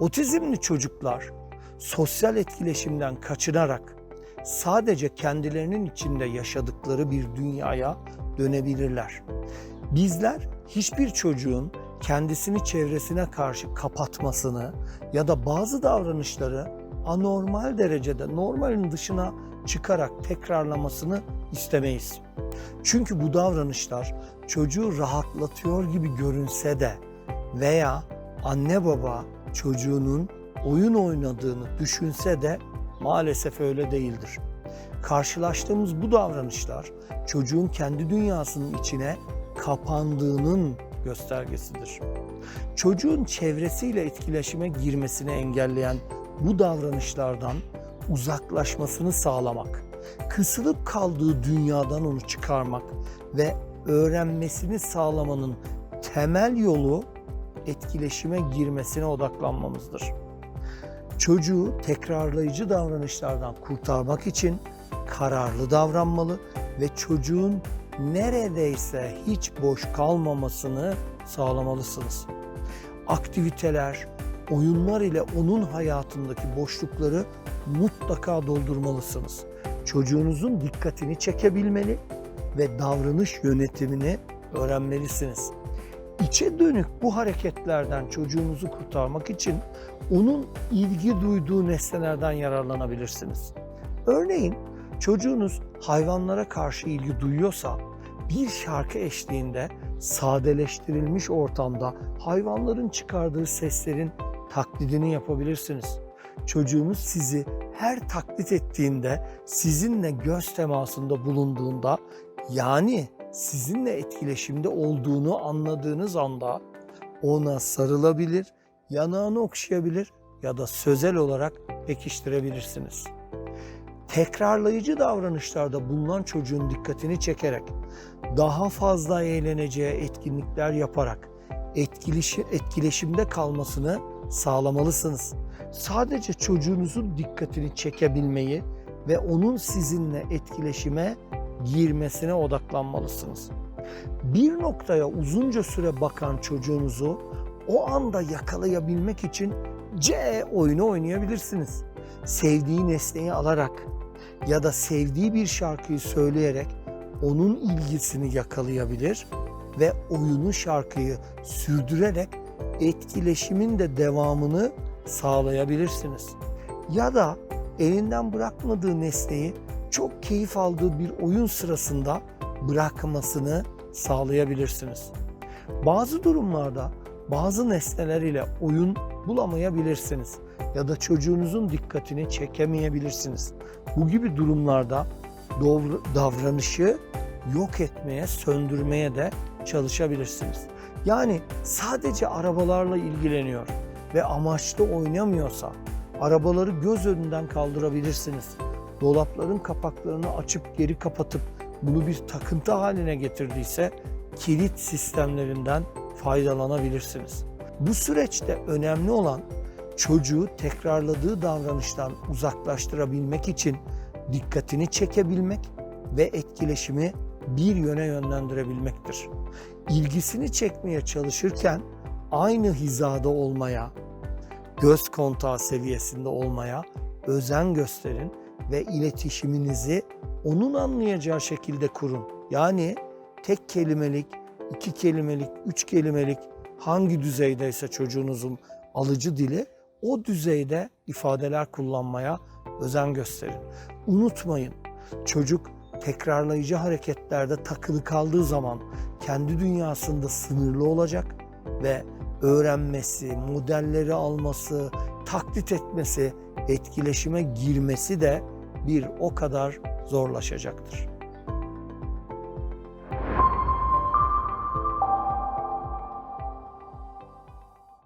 Otizmli çocuklar sosyal etkileşimden kaçınarak sadece kendilerinin içinde yaşadıkları bir dünyaya dönebilirler. Bizler hiçbir çocuğun kendisini çevresine karşı kapatmasını ya da bazı davranışları anormal derecede normalin dışına çıkarak tekrarlamasını istemeyiz. Çünkü bu davranışlar çocuğu rahatlatıyor gibi görünse de veya anne baba çocuğunun oyun oynadığını düşünse de maalesef öyle değildir. Karşılaştığımız bu davranışlar çocuğun kendi dünyasının içine kapandığının göstergesidir. Çocuğun çevresiyle etkileşime girmesini engelleyen bu davranışlardan uzaklaşmasını sağlamak, kısılıp kaldığı dünyadan onu çıkarmak ve öğrenmesini sağlamanın temel yolu etkileşime girmesine odaklanmamızdır. Çocuğu tekrarlayıcı davranışlardan kurtarmak için kararlı davranmalı ve çocuğun neredeyse hiç boş kalmamasını sağlamalısınız. Aktiviteler, oyunlar ile onun hayatındaki boşlukları mutlaka doldurmalısınız. Çocuğunuzun dikkatini çekebilmeli ve davranış yönetimini öğrenmelisiniz. İçe dönük bu hareketlerden çocuğunuzu kurtarmak için onun ilgi duyduğu nesnelerden yararlanabilirsiniz. Örneğin çocuğunuz hayvanlara karşı ilgi duyuyorsa bir şarkı eşliğinde sadeleştirilmiş ortamda hayvanların çıkardığı seslerin taklidini yapabilirsiniz. Çocuğunuz sizi her taklit ettiğinde, sizinle göz temasında bulunduğunda yani sizinle etkileşimde olduğunu anladığınız anda ona sarılabilir, yanağını okşayabilir ya da sözel olarak pekiştirebilirsiniz. Tekrarlayıcı davranışlarda bulunan çocuğun dikkatini çekerek daha fazla eğleneceği etkinlikler yaparak etkileşi, etkileşimde kalmasını sağlamalısınız. Sadece çocuğunuzun dikkatini çekebilmeyi ve onun sizinle etkileşime girmesine odaklanmalısınız. Bir noktaya uzunca süre bakan çocuğunuzu o anda yakalayabilmek için C oyunu oynayabilirsiniz. Sevdiği nesneyi alarak ya da sevdiği bir şarkıyı söyleyerek onun ilgisini yakalayabilir ve oyunu şarkıyı sürdürerek etkileşimin de devamını sağlayabilirsiniz. Ya da elinden bırakmadığı nesneyi çok keyif aldığı bir oyun sırasında bırakmasını sağlayabilirsiniz. Bazı durumlarda bazı nesneler ile oyun bulamayabilirsiniz ya da çocuğunuzun dikkatini çekemeyebilirsiniz. Bu gibi durumlarda davranışı yok etmeye, söndürmeye de çalışabilirsiniz. Yani sadece arabalarla ilgileniyor ve amaçlı oynamıyorsa arabaları göz önünden kaldırabilirsiniz. Dolapların kapaklarını açıp geri kapatıp bunu bir takıntı haline getirdiyse kilit sistemlerinden faydalanabilirsiniz. Bu süreçte önemli olan çocuğu tekrarladığı davranıştan uzaklaştırabilmek için dikkatini çekebilmek ve etkileşimi bir yöne yönlendirebilmektir. İlgisini çekmeye çalışırken aynı hizada olmaya, göz kontağı seviyesinde olmaya özen gösterin ve iletişiminizi onun anlayacağı şekilde kurun. Yani tek kelimelik, iki kelimelik, üç kelimelik hangi düzeydeyse çocuğunuzun alıcı dili o düzeyde ifadeler kullanmaya özen gösterin. Unutmayın çocuk tekrarlayıcı hareketlerde takılı kaldığı zaman kendi dünyasında sınırlı olacak ve öğrenmesi, modelleri alması, taklit etmesi, etkileşime girmesi de bir o kadar zorlaşacaktır.